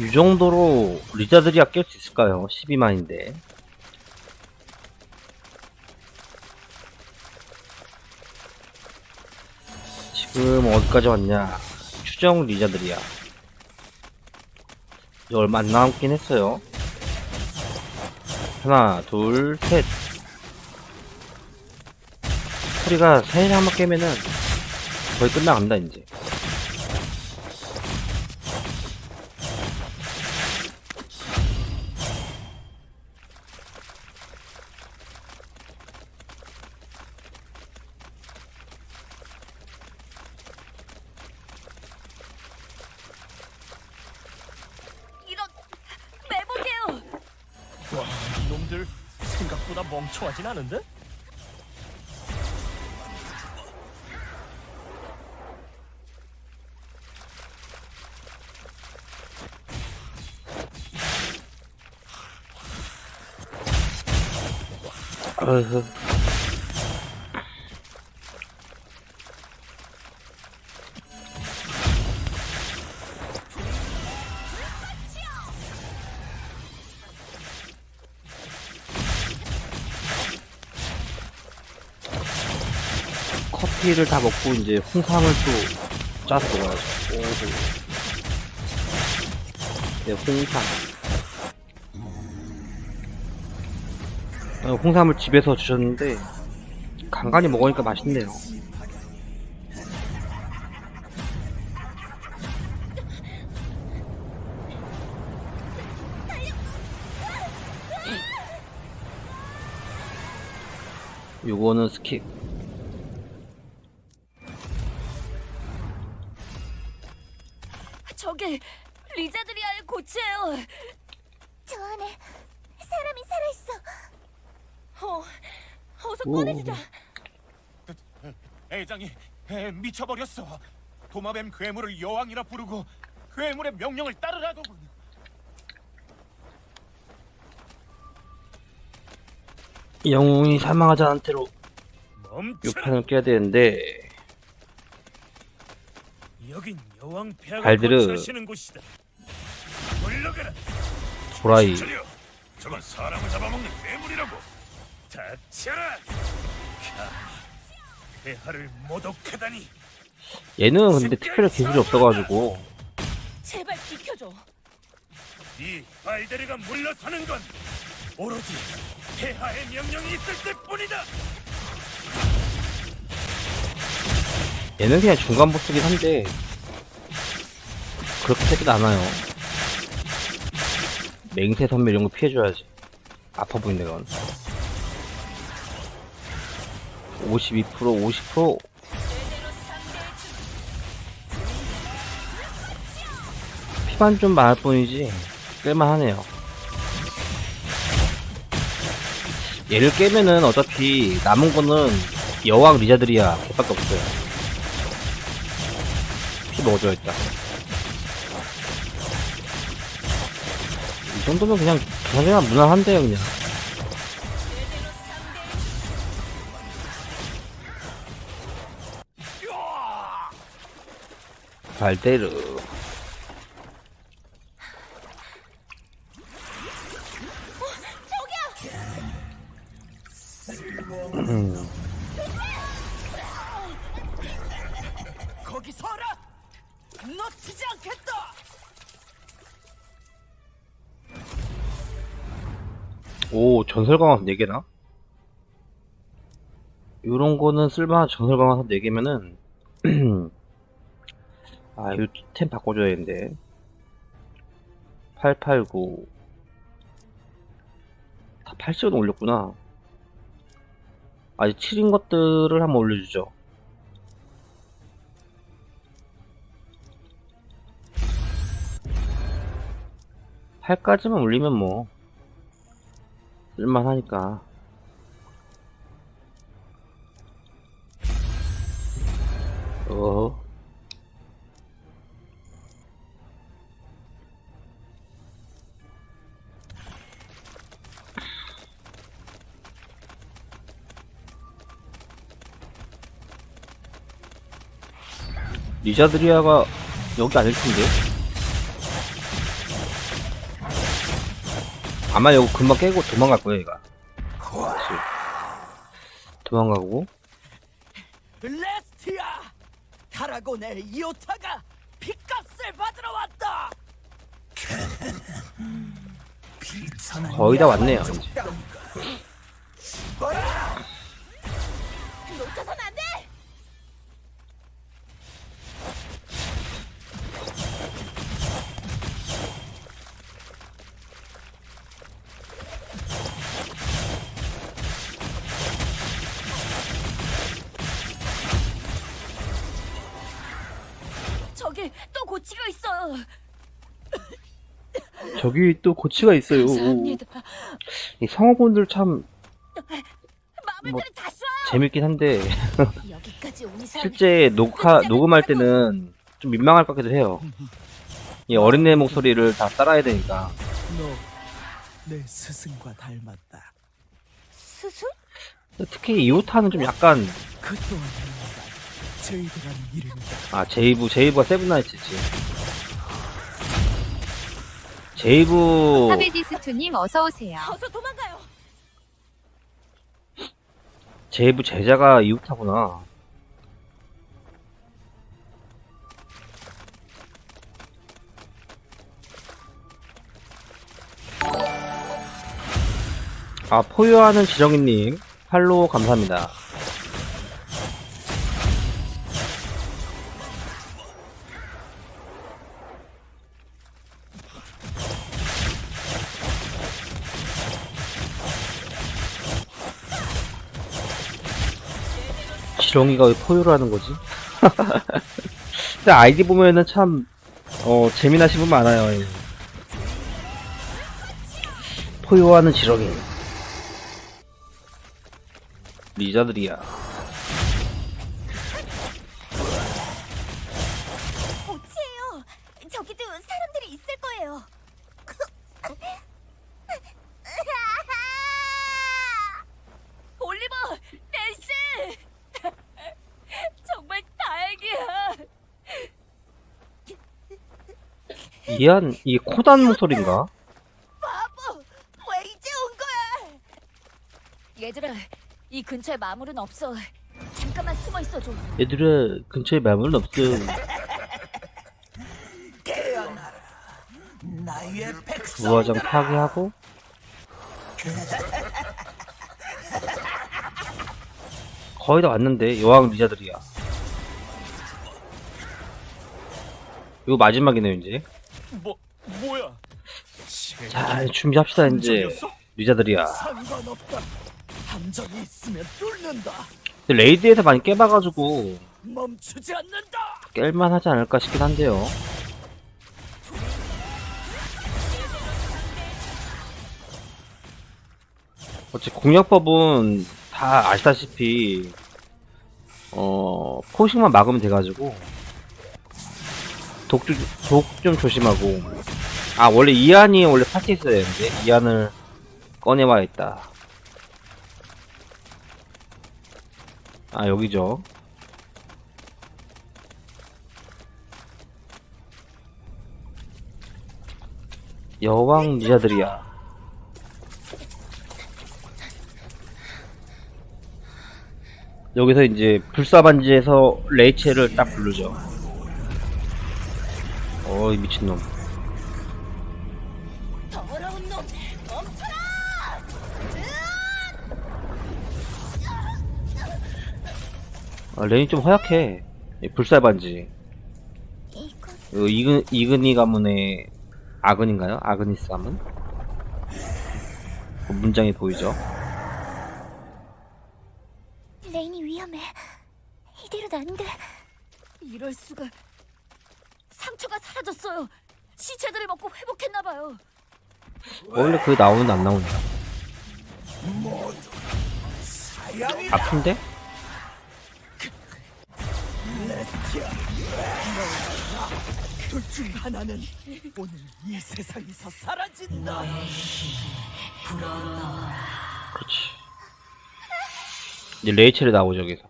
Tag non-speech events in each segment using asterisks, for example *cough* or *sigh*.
이 정도로 리자들이 아낄 수 있을까요? 12만인데. 지금 어디까지 왔냐? 추정 리자들이야. 이제 얼마 안 남긴 했어요. 하나, 둘, 셋. 소리가 세일 한번 깨면은 거의 끝나간다, 이제. 멍청하진 않은데? 어휴. 피를 다 먹고 이제 홍삼을 또 짜서 먹어야죠. 네, 홍삼. 어, 홍삼을 집에서 주셨는데 간간히 먹으니까 맛있네요. 요거는 스킵. 어, 어서 오. 꺼내주자. 애장이 애, 미쳐버렸어. 도마뱀 괴물을 여왕이라 부르고 괴물의 명령을 따르라더군. 영웅이 사망하지 않은 채로 멈춰! 6판을 깨야 되는데 여긴 여왕 폐하가 거처하시는 곳이다. 물러가라! 저리요. 저건 사람을 잡아먹는 괴물이라고. 닥쳐라! 캬, 폐하를 모독하다니 얘는 근데 특별히 기술이 없어가지고 제발 비켜줘. 이 발데리가 물러서는 건 오로지 폐하의 명령이 있을 때뿐이다. 얘는 그냥 중간 보스긴 한데 그렇게 세진 않아요 맹세 선멸 이런 거 피해줘야지 아파 보이네 건 52% 50% 피만 좀 많을 뿐이지 끌만하네요 얘를 깨면은 어차피 남은 거는 여왕 리자들이야 개밖에 없어요 피 먹어줘야겠다. 이 정도면 그냥 자세가 무난한데요, 그냥. 음, 거기 서라. 놓치지 않겠다. 오, 전설 강화서 4개나? 요런 거는 쓸만한 전설 강화서 4개면은, 아, 이거 템 바꿔줘야겠는데. 889. 다 80원 올렸구나. 아직 7인 것들을 한번 올려주죠. 팔까지만 올리면 뭐, 쓸만하니까. 리자드리아가 여기 아닐 텐데. 아마 이거 금방 깨고 도망갈 거야 얘가. 도망가고 레스티아! 타라곤의 이오타가 핏값을 받으러 왔다! 거의 다 왔네요 이제 놓쳐선 안 돼! 저기 또 고치가 있어요. 저기 또 고치가 있어요 감사합니다. 이 성우분들 참 뭐- 다 쏴요. 재밌긴 한데 여기까지 온 이상 실제 녹화 녹음할 때는 좀 민망할 것 같기도 해요 이 어린애 목소리를 다 따라야 되니까 너 내 스승과 닮았다. 스승? 특히 이오타는 좀 약간 그 또한 제이드라는 이름이다. 아 제이브 제이브가 세븐나이츠지 제이브 하베디스투님 어서 오세요. 어서 도망가요. 제이브 제자가 이오타구나 아 포효하는 지정이님 팔로우 감사합니다 지렁이가 왜 포효를 하는 거지? *laughs* 근데 아이디 보면은 참, 어, 재미나신 분 많아요. 예. 포효하는 지렁이. 리자들이야. 보치예요. 저기도 사람들이 있을 거예요. 올리버, 낸시! 정말 다행이야. 이한, 이게 코단 목소리인가? 바보! 왜 이제 온 거야? 얘들아, 이 근처에 마물은 없어. 잠깐만 숨어 있어 줘. 얘들아, 근처에 마물은 없어. 나의 백성. 부화장 파괴하고, 거의 다 왔는데, 여왕 리자들이야. 이거 마지막이네요, 이제. 뭐 뭐야? 자, 준비합시다, 이제. 상관없다. 함정이 있으면 뚫는다. 근데 레이드에서 많이 깨봐가지고, 멈추지 않는다. 깰만 하지 않을까 싶긴 한데요. 어찌 공략법은 다 아시다시피, 어, 포식만 막으면 돼가지고, 독, 독좀 조심하고, 아, 원래 이안이 원래 파티에 있어야 되는데, 이안을 꺼내와야겠다. 아, 여기죠. 여왕 리자들이야. 여기서 이제 불사반지에서 레이첼을 딱 부르죠. 어이 미친놈. 더러운 놈, 멈춰라! 아, 레인이 좀 허약해. 이 불사반지. 이거 이거 이근, 이근이 가문의 아근인가요? 아그니스 가문? 그 문장이 보이죠? 레인이 위험해. 이대로는 안 돼. 이럴 수가. 사라졌어요. 시체들을 먹고 회복했나 봐요. 원래 그 나오는 안 나오냐? 아픈데? 둘중 하나는 오늘 이 세상에서 사라진다. 그렇지. 이제 레이첼이 나오죠, 여기서.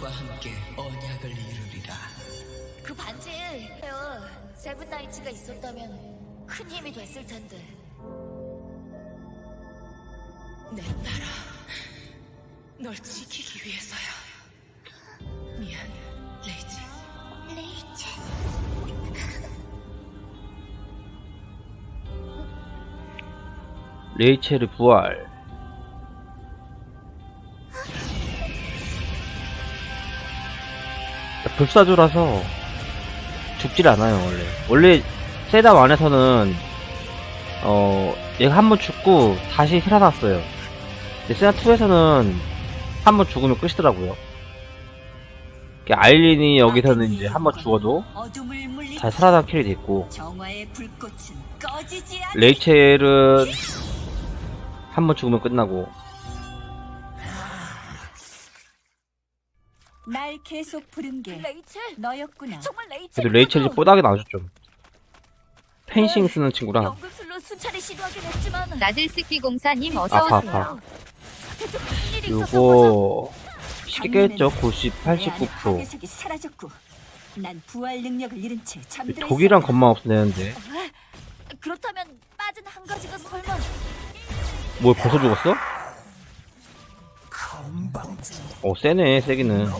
죽음과 함께 언약을 이루리라. 그 반지에 세븐나이츠가 있었다면 큰 힘이 됐을 텐데. 내 딸아, 널 지키기 위해서야. 미안, 레이지. 레이첼의 부활. 불사조라서 죽질 않아요, 원래. 원래, 세담 안에서는, 어, 얘가 한 번 죽고 다시 살아났어요. 근데 세담 2에서는 한 번 죽으면 끝이더라고요. 아일린이 여기서는 이제 한 번 죽어도 다시 살아난 꺼지지 않. 레이첼은 한 번 죽으면 끝나고, 날 계속 부른 게 레이첼? 너였구나. 정말 레이첼? 그래도 레이첼이 뽀닥이 나오죠, 좀. 펜싱 쓰는 친구라. 연금술로 수차례 시도하긴 했지만 나들스키04님 아파, 어서오세요. 아파. 대체 무슨 일이 있었던 거죠? 요거, 쉽게 깼죠, 90, 내 안에 89%. 파괴색이 사라졌고, 난 부활 능력을 잃은 채 잠들어 독이랑 있었다. 것만 없으면 되는데. 그렇다면 빠진 한 가지가 설마 뭐 벌써 죽었어? 어 세네 세기는 이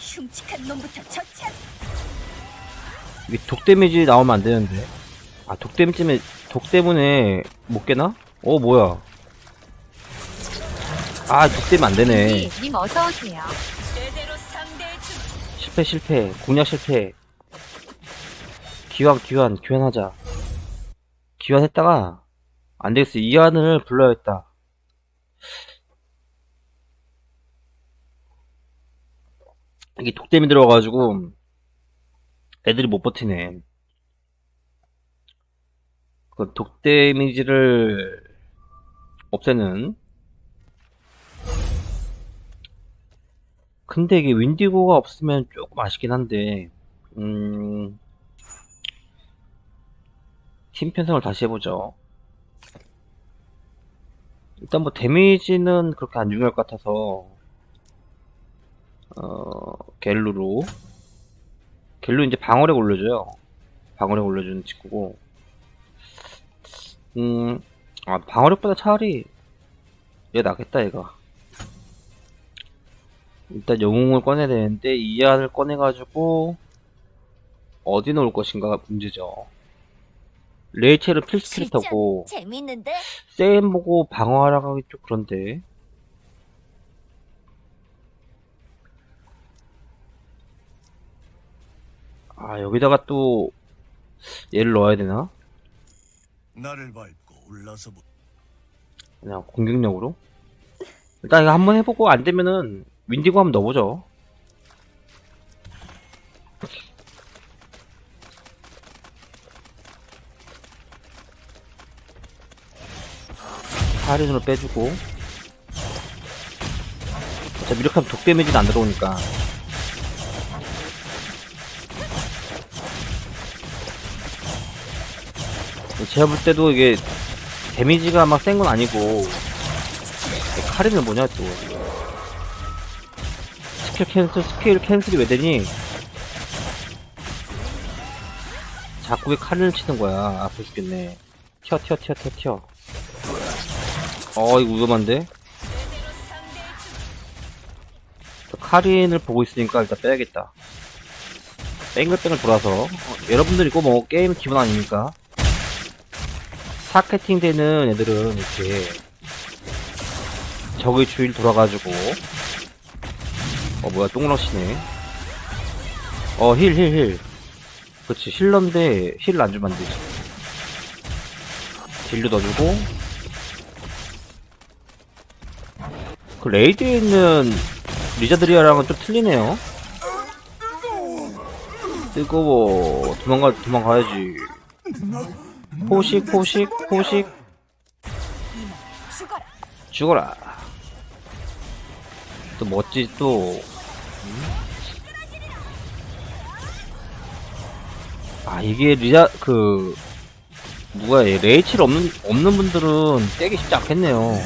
흉측한 놈부터 처치한. 이게 독 데미지 나오면 안 되는데 아 독 데미지 때문에 독 때문에 못 깨나? 어 뭐야 아독 때문에 안 되네 님 어서 오세요. 제대로 상대해 주. 실패 실패 공략 실패 기환 기환 기환하자 기환했다가 안 되겠어 이한을 불러야겠다 이게 독댐이 들어가가지고 애들이 못 버티네. 그 독 데미지를 없애는. 근데 이게 윈디고가 없으면 조금 아쉽긴 한데 음... 팀 편성을 다시 해보죠 일단 뭐 데미지는 그렇게 안 중요할 것 같아서 어... 갤루로. 갤루 이제 방어력 올려줘요. 방어력 올려주는 친구고. 음... 아 방어력보다 차라리 얘 낫겠다 얘가. 일단 영웅을 꺼내야 되는데 이안을 꺼내가지고 어디 놓을 것인가가 문제죠. 레이첼은 필수 캐릭터고 재밌는데? 세임 보고 방어하라고 하기 좀 그런데 아 여기다가 또 얘를 넣어야 되나? 나를 밟고 올라서 보. 그냥 공격력으로 일단 이거 한번 해보고 안 되면은 윈디고 한번 넣어보죠. 하린으로 빼주고. 자 이렇게 하면 독 데미지도 안 들어오니까. 제가 볼 때도 이게 데미지가 막 센 건 아니고 카린은 뭐냐 또. 스킬 캔슬 스킬 캔슬이 왜 되니? 자꾸 왜 카린을 치는 거야. 아파 죽겠네. 튀어 튀어 튀어 튀어 튀어 어 이거 위험한데? 저 카린을 보고 있으니까 일단 빼야겠다. 뺑글뺑글 돌아서. 어, 여러분들 이거 뭐 게임 기본 아닙니까? 타겟팅 되는 애들은 이렇게 적의 주위를 돌아가지고. 어 뭐야 똥랑치네. 어 힐 힐 힐. 그렇지 힐러인데 힐을 안 주면 안 되지. 딜도 넣어주고 그 레이드에 있는 리자드리아랑은 좀 틀리네요 뜨거워 도망가 도망가야지 포식 포식 포식 죽어라. 또 멋지 또. 음? 아 이게 리자 그 누가 얘 레이첼 없는 없는 분들은 떼기 쉽지 않겠네요.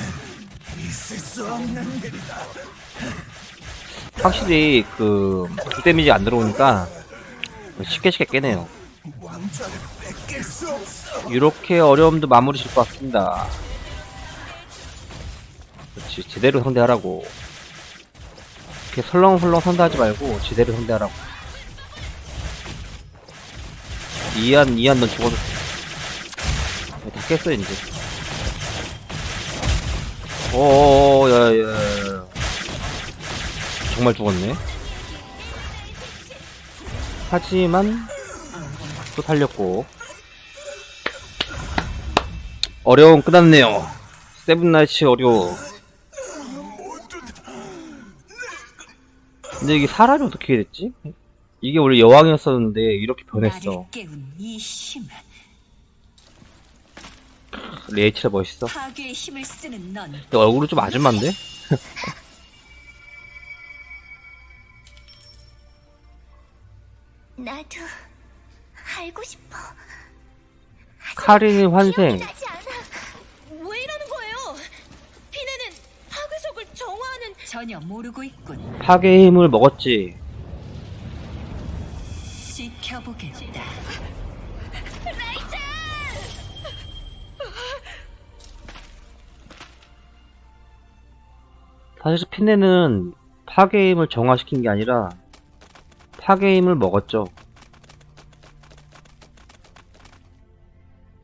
확실히 그 데미지 안 들어오니까 쉽게 쉽게 깨네요. 이렇게 어려움도 마무리 질 것 같습니다. 그렇지 제대로 상대하라고. 이렇게 설렁설렁 상대하지 말고 제대로 상대하라고. 이한 이한 넌 죽어도 다 깼어 이제. 오, 야야야. 정말 죽었네. 하지만 또 살렸고. 어려움 끝났네요. 세븐나이츠 어려워. 근데 이게 사람이 어떻게 됐지? 이게 원래 여왕이었었는데 이렇게 변했어. 깨운 이 힘은 레이첼 멋있어. 파괴의 힘을 쓰는 넌 근데 얼굴은 좀 아줌마인데? *laughs* 나도 알고 싶어. 카린의 환생. 나지 않아. 왜 이러는 거예요? 피네는 파괴석을 정화하는 전혀 모르고 있군. 파괴의 힘을 먹었지. 지켜보겠다. 사실 피네는 힘을 정화시킨 게 아니라 힘을 먹었죠.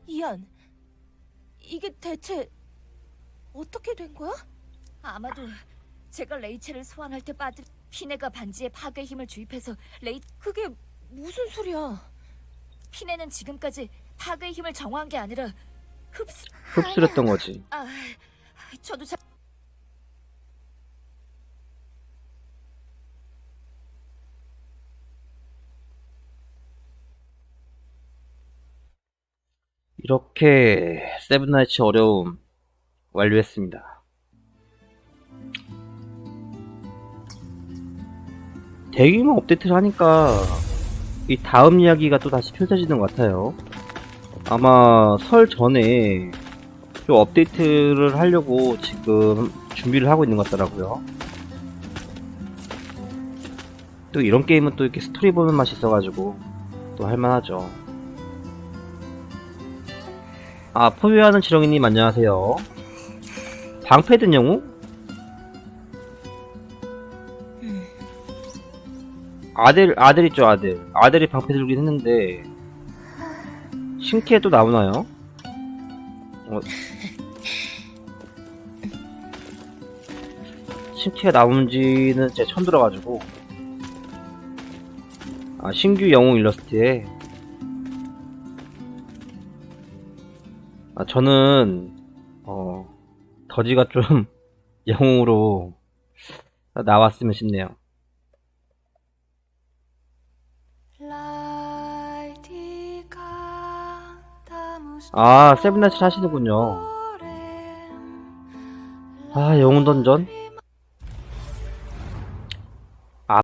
이안, 이게 대체 어떻게 된 거야? 아마도 제가 레이첼을 소환할 때 빠진 피네가 반지에 파괴 힘을 주입해서 레이 그게 무슨 소리야? 피네는 지금까지 파괴 힘을 정화한 게 아니라 흡수. 흡수했던 거지. 아, 저도 잘 이렇게 세븐나이츠 어려움 완료했습니다. 대규모 업데이트를 하니까 이 다음 이야기가 또 다시 펼쳐지는 것 같아요. 아마 설 전에 좀 업데이트를 하려고 지금 준비를 하고 있는 것 같더라고요. 또 이런 게임은 또 이렇게 스토리 보는 맛이 있어가지고 또 할만하죠. 아, 포효하는 지렁이님 안녕하세요. 방패든 영웅? 아들, 아들 있죠, 아들. 아들이 방패 들긴 했는데, 신캐 또 나오나요? 어. 신캐가 나온지는 제가 처음 들어가지고. 아, 신규 영웅 일러스트에 아, 저는, 어, 더지가 좀 *laughs* 영웅으로 나왔으면 싶네요. 아, 세븐나이츠 하시는군요. 아, 영웅 던전?